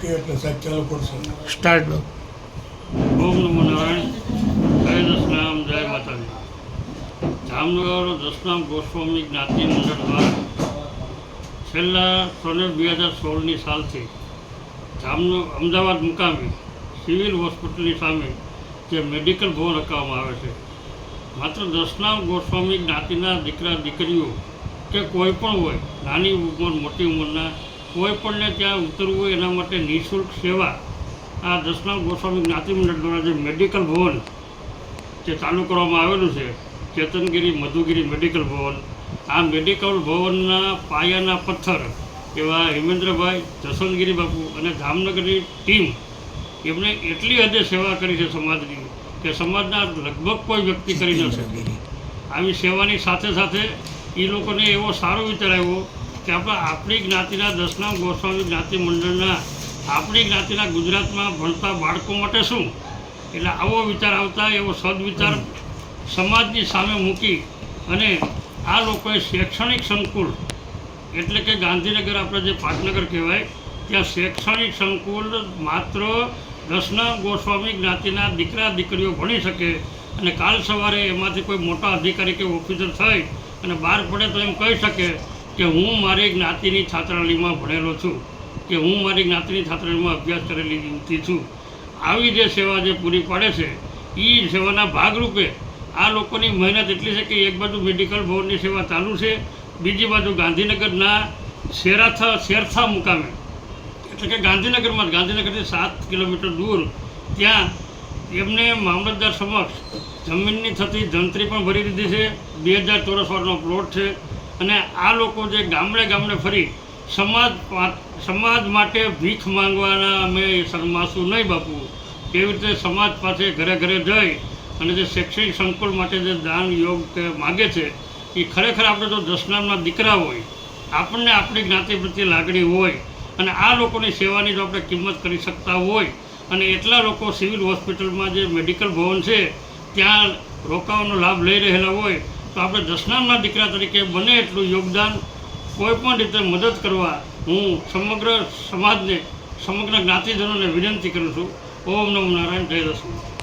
કે એટલે સાહેબ ચાલુ કરશો. સ્ટાર્ટ ઓમ નમો નારાયણ. જય દસનામ જય માતાજી. જામનગર દસનામ ગોસ્વામી જ્ઞાતિ મંડળ દ્વારા છેલ્લા સોને બે હજાર સોળની સાલથી જામનગર અમદાવાદ મુકામે સિવિલ હોસ્પિટલની સામે જે મેડિકલ ભવન રખાવવામાં આવે છે. માત્ર દસનામ ગોસ્વામી જ્ઞાતિના દીકરા દીકરીઓ કે કોઈ પણ હોય નાની ઉંમર મોટી ઉંમરના કોઈ પણને ત્યાં ઉતરવું હોય એના માટે નિઃશુલ્ક સેવા આ દસનામ ગોસ્વામી જ્ઞાતિ મંડળ દ્વારા જે મેડિકલ ભવન જે ચાલુ કરવામાં આવેલું છે ચેતનગીરી મધુગીરી મેડિકલ ભવન આ મેડિકલ ભવનના પાયાના પથ્થર એવા હિમેન્દ્રભાઈ જસવંતગીરી બાપુ અને જામનગરની ટીમ એમણે એટલી હદે સેવા કરી છે સમાજની કે સમાજના લગભગ કોઈ વ્યક્તિ કરી ન શકે. આવી સેવાની સાથે સાથે એ લોકોને એવો સારો વિચાર આવ્યો કે આપણા આપણી જ્ઞાતિના દસનામ ગોસ્વામી જ્ઞાતિ મંડળના આપણી જ્ઞાતિના ગુજરાતમાં ભણતા બાળકો માટે શું? એટલે આવો વિચાર આવતા એવો સદવિચાર સમાજની સામે મૂકી અને આ લોકોએ શૈક્ષણિક સંકુલ એટલે કે ગાંધીનગર આપણે જે પાટનગર કહેવાય ત્યાં શૈક્ષણિક સંકુલ માત્ર દસનામ ગોસ્વામી જ્ઞાતિના દીકરા દીકરીઓ ભણી શકે અને કાલ સવારે એમાંથી કોઈ મોટા અધિકારી કે ઓફિસર થઈ અને બહાર પડે તો એમ કહી શકે કે હું મારી જ્ઞાતિની છાત્રાલયમાં ભણેલો છું, કે હું મારી જ્ઞાતિની છાત્રાલયમાં અભ્યાસ કરેલી યુવતી છું. આવી જે સેવા જે પૂરી પાડે છે એ સેવાના ભાગરૂપે આ લોકોની મહેનત એટલી છે કે એક બાજુ મેડિકલ ભવનની સેવા ચાલુ છે, બીજી બાજુ ગાંધીનગરના શેરાથા, શેરથા મુકામે. એટલે કે ગાંધીનગરમાં ગાંધીનગરથી સાત કિલોમીટર દૂર ત્યાં એમને મામલતદાર સમક્ષ જમીનની થતી જંત્રી પણ ભરી દીધી છે. બે હજાર ચોરસ વારનો પ્લોટ છે. અને આ લોકો જે ગામડે ગામડે ફરી સમાજ સમાજ માટે ભીખ માંગવાના અમે શરમાશું નહીં બાપુ. કેવી રીતે સમાજ પાસે ઘરે ઘરે જઈ અને જે શૈક્ષણિક સંકુલ માટે જે દાન યોગ માગે છે, એ ખરેખર આપણે જો દસનામના દીકરા હોય, આપણને આપણી જ્ઞાતિ પ્રત્યે લાગણી હોય અને આ લોકોની સેવાની જો આપણે કિંમત કરી શકતા હોય અને એટલા લોકો સિવિલ હોસ્પિટલમાં જે મેડિકલ ભવન છે, ત્યાં રોકાવાનો લાભ લઈ રહેલા હોય તો આપણે દસનામના દીકરા તરીકે બને એટલું યોગદાન કોઈ પણ રીતે મદદ કરવા હું સમગ્ર સમાજને, સમગ્ર જ્ઞાતિજનોને વિનંતી કરું છું. ઓમ નમો નારાયણ. જય દસમી